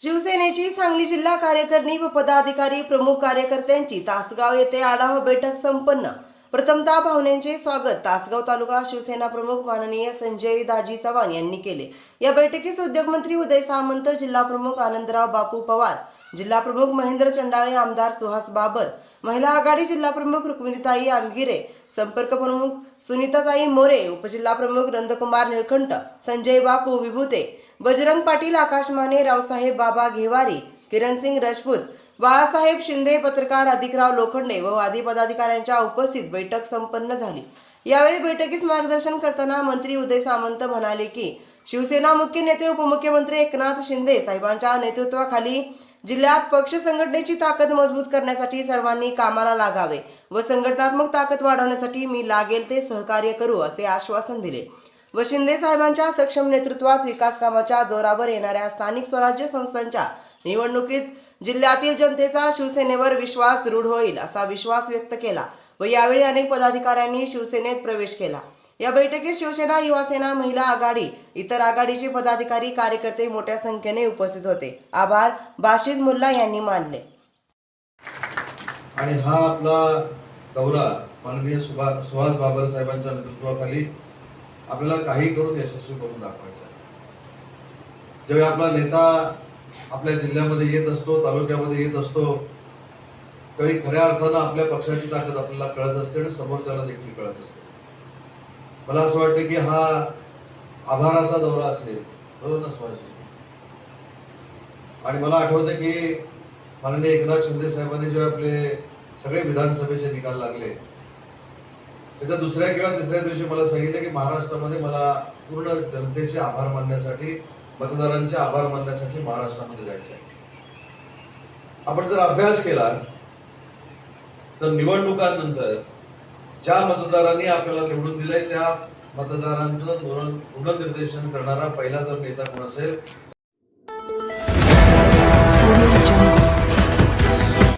शिवसेनेची सांगली जिल्हा कार्यकारिणी व पदाधिकारी प्रमुख कार्यकर्त्यांची तासगाव येथे आढावा बैठक संपन्न. प्रथमतः पाहुण्यांचे स्वागत. तासगाव तालुका शिवसेना प्रमुख माननीय संजय दाजी चव्हाण यांनी केले. या बैठकीस उद्योगमंत्री उदय सामंत जिल्हा प्रमुख आनंदराव बापू पवार जिल्हा प्रमुख महेंद्र चंडाळे आमदार सुहास बाबर महिला आघाडी जिल्हा प्रमुख रुक्मिणीताई आमगिरे संपर्क प्रमुख सुनीताताई मोरे उपजिल्हा प्रमुख नंदकुमार निळकंठ संजय बापू विभूते बजरंग पाटील आकाश माने रावसाहेब बाबा घेवारी किरणसिंग राजपूत बाळासाहेब शिंदे पत्रकार अधिकराव लोखंडे व वादी पदाधिकाऱ्यांच्या उपस्थित बैठक संपन्न झाली. यावेळी बैठकीस मार्गदर्शन करताना मंत्री उदय सामंत म्हणाले की शिवसेना मुख्य नेते उपमुख्यमंत्री एकनाथ शिंदे साहेबांच्या नेतृत्वाखाली जिल्ह्यात पक्ष संघटनेची ताकद मजबूत करण्यासाठी सर्वांनी कामाला लागावे व संघटनात्मक ताकद वाढवण्यासाठी मी लागेल ते सहकार्य करू असे आश्वासन दिले. व शिंदे साहेबांच्या सक्षम नेतृत्वात विकास कामाच्या जोरावर येणाऱ्या स्थानिक स्वराज्य संस्थांच्या निवडणुकीत जिल्ह्यातील जनतेचा शिवसेनेवर विश्वास दृढ होईल असा विश्वास व्यक्त केला व यावेळी अनेक पदाधिकाऱ्यांनी शिवसेनेत प्रवेश केला. या बैठकीत शिवसेना युवासेना महिला आघाडी इतर आघाडीचे पदाधिकारी कार्यकर्ते मोठ्या संख्येने उपस्थित होते. आभार. बाशिद मुल्ला यांनी मानले. आणि हा आपला दौरा माननीय सुभाष सुभाष बाबर साहेबांच्या नेतृत्वाखाली आपल्याला काही करून यशस्वी करून दाखवायचं आहे. जेव्हा आपला नेता आपल्या जिल्ह्यामध्ये येत असतो तालुक्यामध्ये येत असतो त्यावेळी खऱ्या अर्थानं आपल्या पक्षाची ताकद आपल्याला कळत असते आणि समोरच्याला देखील कळत असते. मला असं वाटतं की हा आभाराचा दौरा असेल बरोबर ना सुहासजी? आणि मला आठवतं की माननीय एकनाथ शिंदे साहेबांनी जेव्हा आपले सगळे विधानसभेचे निकाल लागले त्याच्या दुसऱ्या किंवा तिसऱ्या दिवशी मला सांगितलं की महाराष्ट्रामध्ये मला पूर्ण जनतेचे आभार मानण्यासाठी मतदारांचे आभार मानण्यासाठी महाराष्ट्रामध्ये जायचं आहे आपण जर अभ्यास केला तर निवडणुकांनंतर ज्या मतदारांनी आपल्याला निवडून दिलंय त्या मतदारांचं धोरण गुणनिर्देशन करणारा पहिला जर नेता कोण असेल